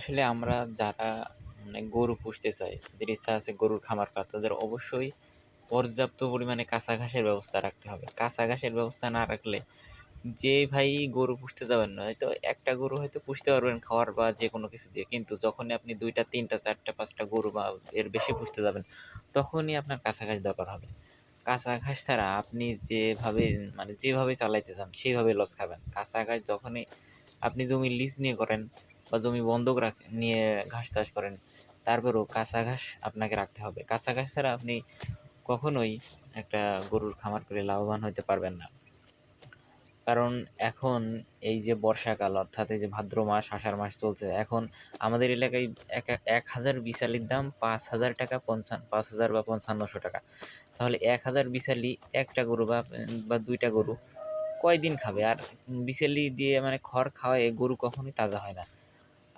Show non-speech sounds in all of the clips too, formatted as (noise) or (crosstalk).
আসলে আমরা যারা মানে গরু পুষতে চাই, যাদের ইচ্ছা আছে গরুর খামার করা, তাদের অবশ্যই পর্যাপ্ত পরিমাণে কাঁচা ঘাসের ব্যবস্থা রাখতে হবে। কাঁচা ঘাসের ব্যবস্থা না রাখলে যে ভাই গরু পুষতে যাবেন না, হয়তো একটা গরু হয়তো পুষতে পারবেন খাওয়ার বা যে কোনো কিছু দিয়ে। কিন্তু যখনই আপনি ২ টা, ৩ টা, ৪ টা, ৫ টা গরু বা এর বেশি পুষতে যাবেন, তখনই আপনার কাঁচা ঘাস দরকার হবে। কাঁচা ঘাস ছাড়া আপনি যেভাবে মানে যেভাবে চালাইতে চান সেইভাবে লস খাবেন। কাঁচা ঘাস যখনই আপনি জমি লিজ নিয়ে করেন বা জমি বন্ধক রাখ নিয়ে ঘাস চাষ করেন, তারপরেও কাঁচা ঘাস আপনাকে রাখতে হবে। কাঁচা ঘাস ছাড়া আপনি কখনোই একটা গরুর খামার করে লাভবান হতে পারবেন না। কারণ এখন এই যে বর্ষাকাল অর্থাৎ এই যে ভাদ্র মাস, আষাঢ় মাস চলছে, এখন আমাদের এলাকায় এক এক হাজার বিশালির দাম পাঁচ হাজার টাকা পঞ্চান্ন পাঁচ হাজার বা পঞ্চান্নশো টাকা। তাহলে এক হাজার বিশালি একটা গরু বা বা ২ টা গরু কয়দিন খাবে? আর বিশালি দিয়ে মানে খড় খাওয়ায় গরু কখনোই তাজা হয় না।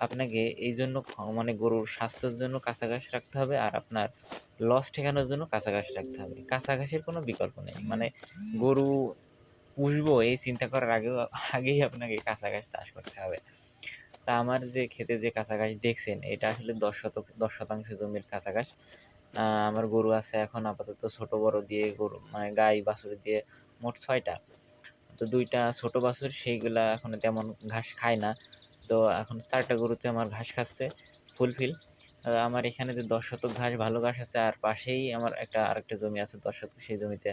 আপনাকে এই জন্য মানে গরুর স্বাস্থ্যের জন্য কাঁচা ঘাস রাখতে হবে আর আপনার লস ঠেকানোর জন্য কাঁচা ঘাস রাখতে হবে। কাঁচা ঘাসের কোনো বিকল্প নেই। মানে গরু পুষবো এই চিন্তা করার আগেও, আগেই আপনাকে কাঁচা ঘাস চাষ করতে হবে। তা আমার যে ক্ষেতে যে কাঁচা ঘাস দেখছেন, এটা আসলে ১০ শতক ১০ শতাংশ জমির কাঁচা ঘাস। আমার গরু আছে এখন আপাতত ছোট বড় দিয়ে গরু মানে গাই, বাছুর দিয়ে মোট ছয়টা তো ২ টা ছোট বাছুর, সেইগুলা এখন তেমন ঘাস খায় না। তো এখন ৪ টা গরুতে আমার ঘাস খাচ্ছে ফুলফিল। আমার এখানে যে ১০ শতক ঘাস, ভালো ঘাস আছে, আর পাশেই আমার একটা আরেকটা জমি আছে ১০ শতক সেই জমিতে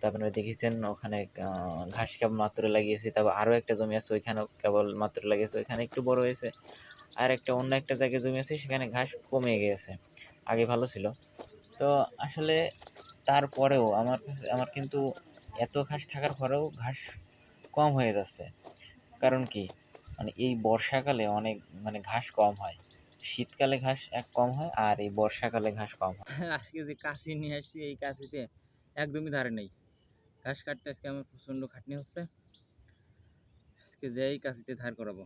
তো আপনারা দেখেছেন ওখানে ঘাস কেবলমাত্র লাগিয়েছি। তারপর আরও একটা জমি আছে ওইখানেও কেবলমাত্র লাগিয়েছি। ওইখানে একটু বড় হয়েছে। আর একটা অন্য একটা জায়গায় জমি আছে, সেখানে ঘাস কমে গিয়েছে। আগে ভালো ছিল। তো আসলে তারপরেও আমার কাছে, আমার কিন্তু এত ঘাস থাকার পরেও ঘাস কম হয়ে যাচ্ছে। কারণ কি? মানে এই বর্ষাকালে অনেক মানে ঘাস কম হয়। শীতকালে ঘাস এক কম হয় আর এই বর্ষাকালে ঘাস কম হয়। (laughs) আজকে যে কাশি নিয়ে আসছি, এই কাশিতে একদমই ধারে নেই। ঘাস কাটতে আজকে আমার প্রচণ্ড খাটনি হচ্ছে। আজকে যেই কাশিতে ধার করাবো।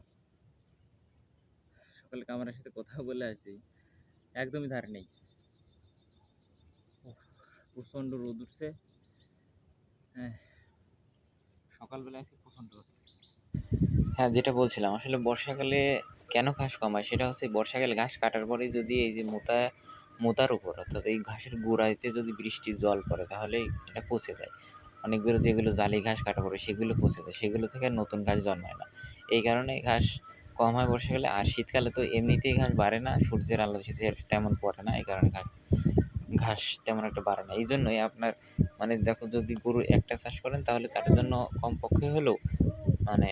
সকালে কামারের সাথে কথা বলে আসি একদমই ধার নেই। প্রচণ্ড রোদ উঠছে। হ্যাঁ সকালবেলা আজকে প্রচণ্ড রোদ। হ্যাঁ, যেটা বলছিলাম আসলে বর্ষাকালে কেন ঘাস কমায় সেটা হচ্ছে বর্ষাকালে ঘাস কাটার পরে যদি এই যে মোতা মোতার উপর অর্থাৎ এই ঘাসের গোড়াতে যদি বৃষ্টির জল পড়ে তাহলে এটা পচে যায়। অনেকগুলো যেগুলো জালি ঘাস কাটা পড়ে সেগুলো পচে যায়। সেগুলো থেকে নতুন ঘাস জন্মায় না। এই কারণে ঘাস কম হয় বর্ষাকালে আর শীতকালে তো এমনিতেই ঘাস বাড়ে না সূর্যের আলো সেতে তেমন পড়ে না এই কারণে ঘাস ঘাস তেমন একটা বাড়ে না। এই জন্যই আপনার মানে দেখো যদি গরু একটা চাষ করেন তাহলে তার জন্য কমপক্ষে হলেও মানে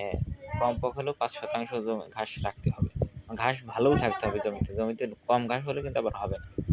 কমপক্ষে হলেও পাঁচ শতাংশ জমি ঘাস রাখতে হবে। ঘাস ভালোও থাকতে হবে জমিতে। জমিতে কম ঘাস হলে কিন্তু আবার হবে না।